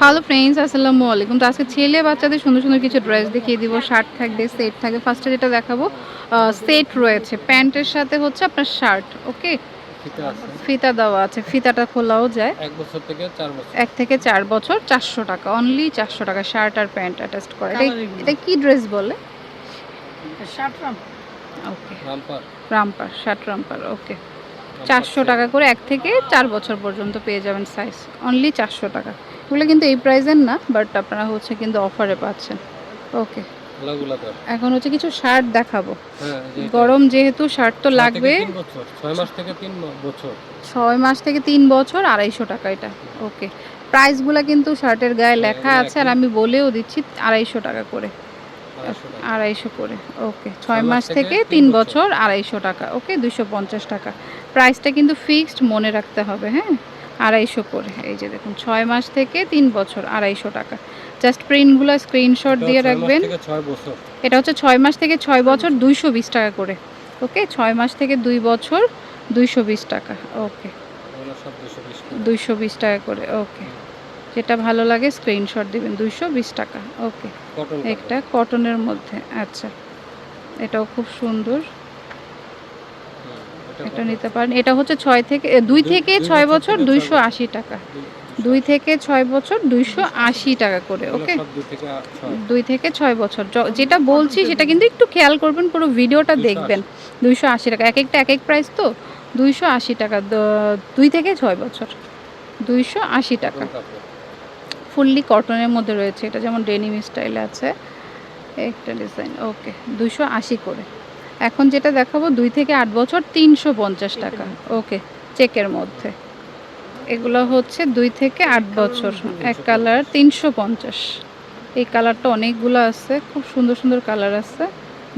Hello friends আসসালামু আলাইকুম। তো আজকে ছেলে বাচ্চাদের সুন্দর সুন্দর কিছু ড্রেস দেখিয়ে দিব শার্ট থাকবে সেট থাকবে ফার্স্টে যেটা দেখাবো সেট রয়েছে। প্যান্টের সাথে হচ্ছে আপনার শার্ট ওকে ফিতা দেওয়া আছে। ফিতাটা খোলাও যায়। এক বছর থেকে চার বছর। এক থেকে চার বছর চারশো টাকা। অনলি চারশো টাকা শার্ট আর প্যান্ট অ্যাটাচ করে। এটা কি ড্রেস বলে? Okay romper romper shirt romper okay চারশো টাকা করে এক থেকে চার বছর পর্যন্ত পেয়ে যাবেন সাইজ অনলি চারশো টাকা। এগুলো কিন্তু এই প্রাইসের না বাট আপনারা হচ্ছে কিন্তু অফারে পাচ্ছেন। ওকে এখন হচ্ছে কিছু শার্ট দেখাবো। হ্যাঁ। গরম যেহেতু শার্ট তো লাগবে। ছয় মাস থেকে তিন বছর। ছয় মাস থেকে তিন বছর আড়াইশো টাকা এটা। ওকে প্রাইসগুলো কিন্তু শার্টের গায়ে লেখা আছে আর আমি বলেও দিচ্ছি আড়াইশো টাকা করে। আড়াইশো আড়াইশো করে। ওকে ছয় মাস থেকে তিন বছর। আড়াইশো টাকা। ওকে দুশো পঞ্চাশ টাকা। প্রাইসটা কিন্তু ফিক্সড মনে রাখতে হবে হ্যাঁ? আড়াইশো করে। এই যে দেখুন ছয় মাস থেকে তিন বছর আড়াইশো টাকা। জাস্ট প্রিন্টগুলো স্ক্রিনশট দিয়ে রাখবেন। এটা হচ্ছে ছয় মাস থেকে ছয় বছর দুইশো বিশ টাকা করে। ওকে ছয় মাস থেকে দুই বছর দুইশো বিশ টাকা। ওকে দুইশো বিশ টাকা। করে। ওকে যেটা ভালো লাগে স্ক্রিনশট দিবেন দুইশো বিশ টাকা। ওকে একটা কটনের মধ্যে। আচ্ছা এটাও খুব সুন্দর। এটা নিতে পারেন। এটা হচ্ছে ছয় থেকে দুই থেকে ছয় বছর দুইশো আশি টাকা। দুই থেকে ছয় বছর দুইশো আশি টাকা করে ওকে? দুই থেকে ছয়। দুই থেকে ছয় বছর। যেটা বলছি সেটা কিন্তু একটু খেয়াল করবেন পুরো ভিডিওটা দেখবেন। দুইশো আশি টাকা। এক একটা এক এক প্রাইস তো? দুইশো আশি টাকা। দুই থেকে ছয় বছর। দুইশো আশি টাকা। ফুললি কটনের মধ্যে রয়েছে। এটা যেমন ডেনিম স্টাইলে আছে। একটা ডিজাইন ওকে। দুশো আশি করে। এখন যেটা দেখাবো দুই থেকে আট বছর তিনশো পঞ্চাশ টাকা। ওকে চেকের মধ্যে। এগুলো হচ্ছে দুই থেকে আট বছর। এক কালার তিনশো পঞ্চাশ। এই কালারটা অনেকগুলো আছে খুব সুন্দর সুন্দর কালার আছে।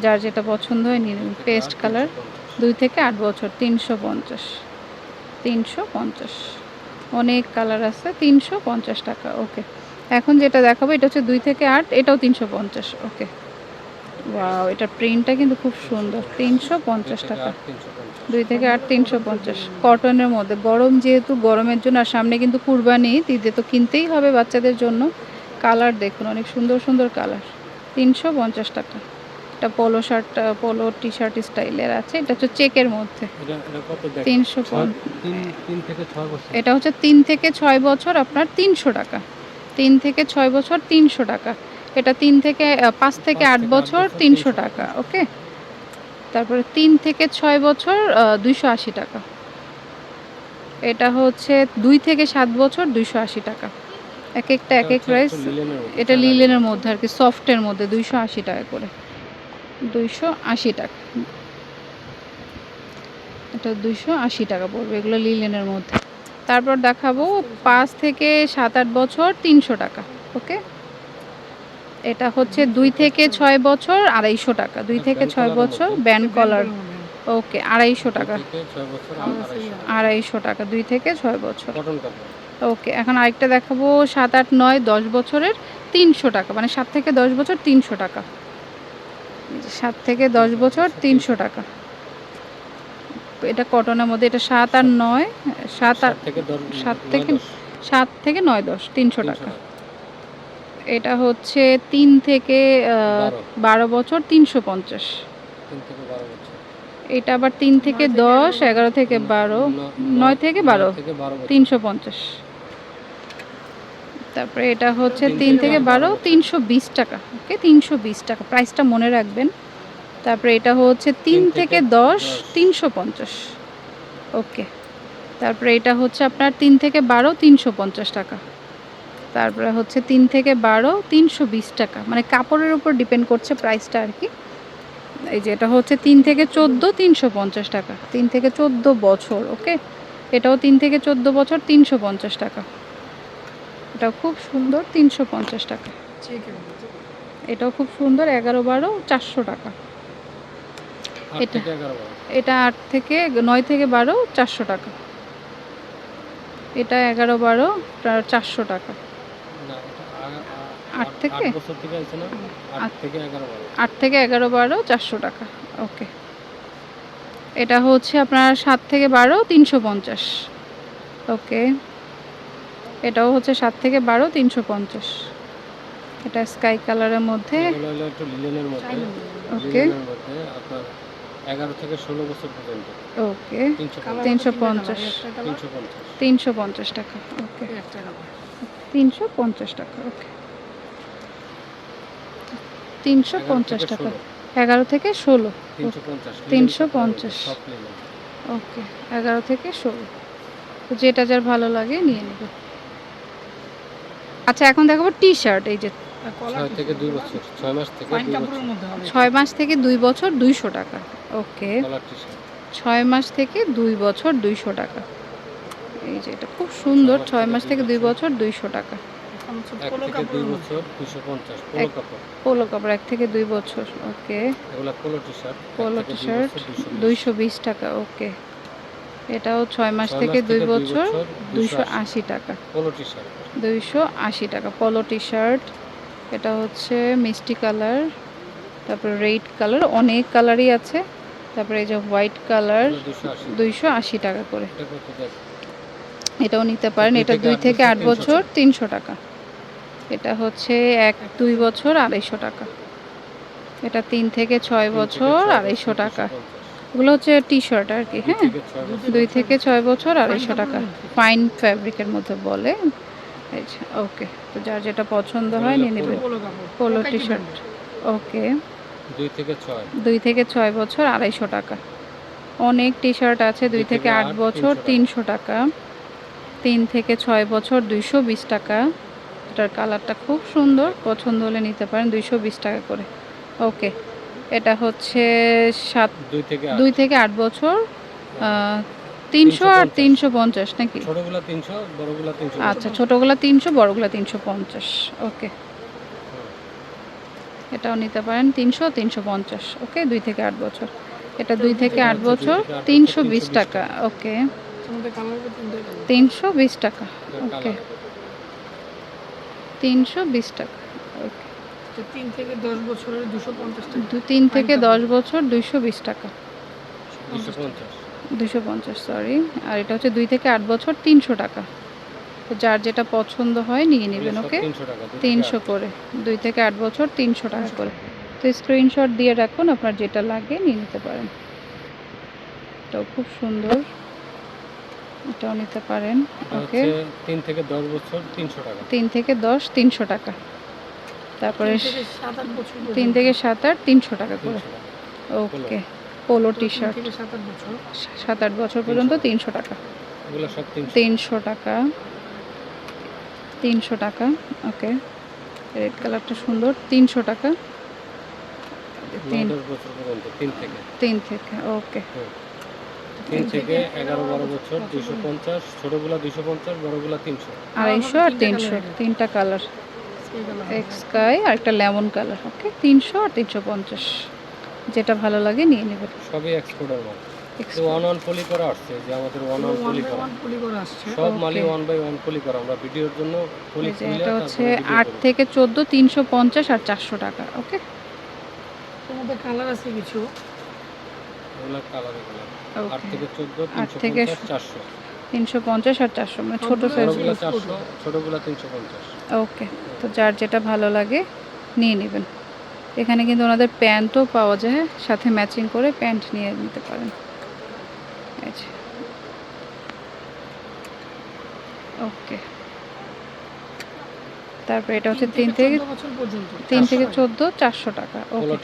যার যেটা পছন্দ হয় পেস্ট কালার দুই থেকে আট বছর তিনশো পঞ্চাশ। তিনশো পঞ্চাশ। অনেক কালার আছে তিনশো পঞ্চাশ টাকা। ওকে এখন যেটা দেখাবো এটা হচ্ছে দুই থেকে আট এটাও তিনশো পঞ্চাশ। ওকে। ওয়াও এটা প্রিন্টটা কিন্তু খুব সুন্দর। তিনশো পঞ্চাশ টাকা। দুই থেকে আট তিনশো পঞ্চাশ। কটনের মধ্যে। গরম যেহেতু গরমের জন্য আর সামনে কিন্তু কুরবানি ঈদে তো কিনতেই হবে বাচ্চাদের জন্য। কালার দেখুন অনেক সুন্দর সুন্দর কালার তিনশো পঞ্চাশ টাকা। এটা polo shirt polo T shirt স্টাইলের আছে। এটা হচ্ছে চেকের মধ্যে। তিনশো এটা হচ্ছে তিন থেকে ছয় বছর আপনার তিনশো টাকা। তিন থেকে ছয় বছর তিনশো টাকা। এটা তিন থেকে পাঁচ থেকে আট বছর তিনশো টাকা ওকে? তারপরে তিন থেকে ছয় বছর দুইশো আশি টাকা। এটা হচ্ছে দুই থেকে সাত বছর দুইশো আশি টাকা। এক একটা এক এক প্রাইস এটা লিলেনের মধ্যে আর কি সফটের মধ্যে দুইশো আশি টাকা করে। দুইশো আশি টাকা। এটা দুইশো আশি টাকা পড়বে এগুলো লিলেনের মধ্যে। তারপর দেখাবো পাঁচ থেকে সাত আট বছর তিনশো টাকা ওকে? এটা হচ্ছে দুই থেকে ছয় বছর আড়াইশো টাকা দুই থেকে ছয় বছর ব্যান্ড কলার। ওকে আড়াইশো টাকা। আড়াইশো টাকা দুই থেকে ছয় বছর। ওকে এখন আরেকটা দেখাবো সাত আট নয় দশ বছরের তিনশো টাকা মানে সাত থেকে দশ বছর তিনশো টাকা। সাত থেকে দশ বছর তিনশো টাকা। এটা কটনের মধ্যে এটা সাত আর নয় সাত আর সাত থেকে সাত থেকে নয় দশ তিনশো টাকা। এটা হচ্ছে তিন থেকে বারো। বছর তিনশো পঞ্চাশ। এটা আবার তিন থেকে দশ এগারো থেকে বারো। নয় থেকে বারো। তিনশো পঞ্চাশ। তারপরে এটা হচ্ছে তিন থেকে বারো তিনশো বিশ টাকা। ওকে তিনশো বিশ টাকা। প্রাইসটা মনে রাখবেন। তারপরে এটা হচ্ছে তিন থেকে দশ। তিনশো পঞ্চাশ। ওকে তারপরে এটা হচ্ছে আপনার তিন থেকে বারো তিনশো পঞ্চাশ টাকা। তারপরে হচ্ছে তিন থেকে বারো তিনশো বিশ টাকা। মানে কাপড়ের উপর ডিপেন্ড করছে প্রাইসটা আর কি। এই যে এটা হচ্ছে তিন থেকে চোদ্দ তিনশো পঞ্চাশ টাকা। তিন থেকে চোদ্দ বছর ওকে? এটাও তিন থেকে চোদ্দ বছর তিনশো পঞ্চাশ টাকা। এটাও খুব সুন্দর তিনশো পঞ্চাশ টাকা। এটাও খুব সুন্দর এগারো বারো চারশো টাকা। এটা- এটা আট থেকে নয় থেকে বারো চারশো টাকা। এটা এগারো বারো চারশো টাকা। আট থেকে? আট বছর থেকে আছে না? আট আট- থেকে এগারো বারো। আট থেকে এগারো বারো চারশো টাকা। ওকে। এটা হচ্ছে আপনার সাত থেকে বারো তিনশো পঞ্চাশ। ওকে। এটাও হচ্ছে সাত থেকে বারো তিনশো পঞ্চাশ। এটা স্কাই কালারের মধ্যে। ওকে। এগারো থেকে ষোলো বছর পর্যন্ত। ওকে। তিনশো তিনশো পঞ্চাশ। তিনশো পঞ্চাশ। তিনশো পঞ্চাশ টাকা ওকে। তিনশো পঞ্চাশ টাকা ওকে। তিনশো পঞ্চাশ টাকা। এগারো থেকে ষোলো তিনশো পঞ্চাশ ওকে এগারো থেকে ষোলো। যেটা যার ভালো লাগে নিয়ে নেবে। আচ্ছা এখন দেখাবো টি শার্ট এই যে ছয় মাস থেকে দুই বছর। ছয় মাস থেকে দুই বছর দুইশো টাকা ওকে। ছয় মাস থেকে দুই বছর দুইশো টাকা। এই যে এটা খুব সুন্দর ছয় মাস থেকে দুই বছর দুইশো টাকা। পোলো কাপড় এক থেকে দুই বছর ওকে। পোলো টি শার্ট দুইশো বিশ। টাকা ওকে। এটাও ছয় মাস থেকে দুই বছর দুইশো আশি টাকা। পোলো টি শার্ট দুইশো আশি টাকা পলো টি শার্ট এটা হচ্ছে মিষ্টি কালার তারপরে রেড কালার অনেক কালারই আছে। তারপরে এই যে হোয়াইট কালার দুইশো আশি। টাকা করে। এটাও নিতে পারেন। এটা দুই থেকে আট বছর তিনশো টাকা। এটা হচ্ছে এক দুই বছর আড়াইশো টাকা। এটা তিন থেকে ছয় বছর আড়াইশো টাকা। এগুলো হচ্ছে টি শার্ট আর কি হ্যাঁ? দুই থেকে ছয় বছর আড়াইশো টাকা। ফাইন ফ্যাব্রিকের মধ্যে বলে। আচ্ছা ওকে। তো যার যেটা পছন্দ হয় নিয়ে নেবেন পোলো টি শার্ট ওকে। দুই থেকে ছয়। দুই থেকে ছয় বছর আড়াইশো টাকা। অনেক টি শার্ট আছে দুই থেকে আট বছর তিনশো টাকা। তিন থেকে ছয় বছর দুইশো বিশ টাকা। এটার কালারটা খুব সুন্দর পছন্দ হলে নিতে পারেন দুইশো বিশ টাকা করে। ওকে এটা হচ্ছে সাত দুই থেকে আট। বছর তিনশো আর তিনশো পঞ্চাশ। নাকি? আচ্ছা ছোটোগুলা তিনশো বড়গুলা তিনশো পঞ্চাশ। ওকে। এটাও নিতে পারেন তিনশো তিনশো পঞ্চাশ। ওকে দুই থেকে আট বছর। এটা দুই থেকে আট বছর, তিনশো বিশ টাকা। ওকে। তিনশো বিশ টাকা। ওকে তিনশো বিশ টাকা। ওকে তিন থেকে দশ বছরের দুশো পঞ্চাশ টাকা। দু তিন থেকে দশ বছর দুইশো বিশ টাকা। দুশো পঞ্চাশ। সরি আর এটা হচ্ছে দুই থেকে আট বছর তিনশো টাকা। তো যার যেটা পছন্দ হয় নিয়ে নেবেন ওকে তিনশো। করে। দুই থেকে আট বছর তিনশো টাকা করে। তো স্ক্রিনশট দিয়ে রাখুন আপনার যেটা লাগে নিয়ে নিতে পারেন। এটাও খুব সুন্দর। এটাও নিতে পারেন ওকে। তিন থেকে দশ বছর তিনশো টাকা। তিন থেকে দশ তিনশো টাকা। তারপরে তিন থেকে সাত আট তিনশো টাকা করে। ওকে পোলো টি শার্ট সাত আট বছর। পর্যন্ত তিনশো টাকা। তিনশো। টাকা। তিনশো টাকা ওকে। রেড কালারটা সুন্দর তিনশো টাকা। তিন থেকে। ওকে। তিন থেকে এগারো বারো বছর দুশো পঞ্চাশ ছোটগুলা দুশো পঞ্চাশ বড়গুলা তিনশো। আড়াইশো আর তিনশো তিনটা কালার। স্কাই আর একটা লেমন কালার ওকে? তিনশো আর তিনশো পঞ্চাশ। যেটা ভালো লাগে নিয়ে নেবেন। সবই এক্সপোর্টার মাল। ওয়ান ওয়ান পলি করা আসছে যে আমাদের ওয়ান ওয়ান পলি করা। সব মালই ওয়ান বাই ওয়ান পলি করা। আমরা ভিডিওর জন্য পলি এটা হচ্ছে আট থেকে চোদ্দ তিনশো পঞ্চাশ আর চারশো টাকা ওকে? মধ্যে কালার আছে কিছু? এগুলো কালারে কালার আট থেকে চোদ্দ আট থেকে চারশো। তিনশো পঞ্চাশ আর চারশো মানে ছোটো সাইজ ছোটগুলো তিনশো পঞ্চাশ। ওকে তো যার যেটা ভালো লাগে নিয়ে নেবেন। এখানে কিন্তু ওনাদের প্যান্টও পাওয়া যায় সাথে ম্যাচিং করে প্যান্ট নিয়ে নিতে পারেন। ওকে তারপর এটা হচ্ছে তিন থেকে 14 বছর পর্যন্ত। তিন থেকে চোদ্দ চারশো টাকা এগুলো।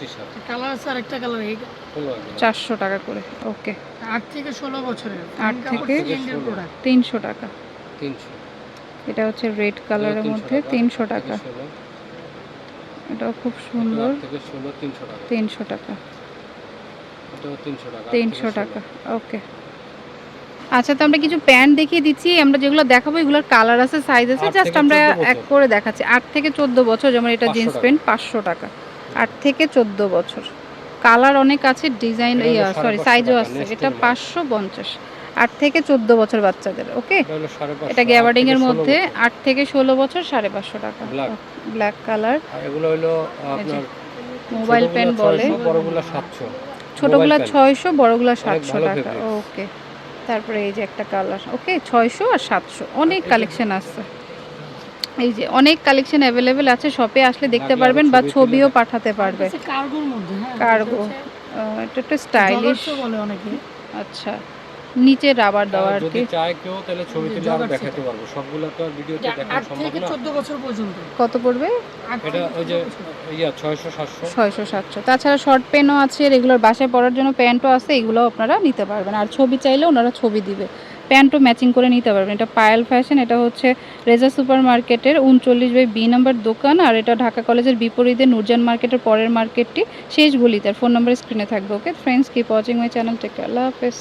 চারশো টাকা করে ওকে। আট থেকে ষোলো বছরের। আট থেকে তিনশো টাকা। তিনশো। এটা হচ্ছে রেড কালারের মধ্যে তিনশো টাকা। এটাও খুব সুন্দর। তিনশো টাকা। তিনশো টাকা। তিনশো টাকা ওকে। আচ্ছা তো আমরা কিছু প্যান্ট দেখিয়ে দিচ্ছি। আমরা যেগুলো দেখাবো এগুলোর কালার আছে সাইজ আছে। জাস্ট আমরা এক করে দেখাচ্ছি। আট থেকে চোদ্দ বছর যেমন এটা জিন্স প্যান্ট পাঁচশো টাকা। আট থেকে চোদ্দ বছর। কালার অনেক আছে ডিজাইন ইয়া সরি সাইজও আছে। এটা পাঁচশো পঞ্চাশ। আট থেকে চোদ্দ বছর বাচ্চাদের ওকে? এটা গ্যাবার্ডিং এর মধ্যে আট থেকে ষোলো বছর সাড়ে পাঁচশো টাকা। ব্ল্যাক কালার আর এগুলো হলো আপনার মোবাইল পেন বলে। বড়গুলো ছোটগুলা pen। ছয়শো বড়গুলা সাতশো ভালো টাকা ওকে। তারপরে এই যে একটা কালার ওকে ছয়শো আর সাতশো অনেক কালেকশন আসছে। এই যে অনেক কালেকশন অ্যাভেলেবেল আছে শপে আসলে দেখতে পারবেন বা ছবিও পাঠাতে পারবে। কার্গো মধ্যে হ্যাঁ এটা একটা স্টাইলিশ জগার্সও বলে অনেকে। আচ্ছা। নিচে রাবার দেওয়া আর কি। চায় কেউ তাহলে ছবি তুলে আরও দেখাতে পারব। সবগুলো তো আর ভিডিওতে দেখানো সম্ভব থেকে না। চোদ্দ বছর পর্যন্ত। কত পড়বে? এটা ওই যে ইয়া ছয়শো সাতশো। ছয়শো সাতশো। তাছাড়া শর্ট পেনও আছে রেগুলার বাসায় পরার জন্য প্যান্টও আছে এগুলো আপনারা নিতে পারবেন। আর ছবি চাইলে ওনারা ছবি দিবে। প্যান্টও ম্যাচিং করে নিতে পারবেন। এটা পায়েল ফ্যাশন এটা হচ্ছে রেজা সুপার মার্কেটের উনচল্লিশ বাই বি নাম্বার দোকান আর এটা ঢাকা কলেজের বিপরীতে নুরজান মার্কেটের পরের মার্কেটটি শেষ গলিতে। আর ফোন নাম্বার স্ক্রিনে থাকবে okay friends keep watching my channel take আল্লাহ হাফেজ।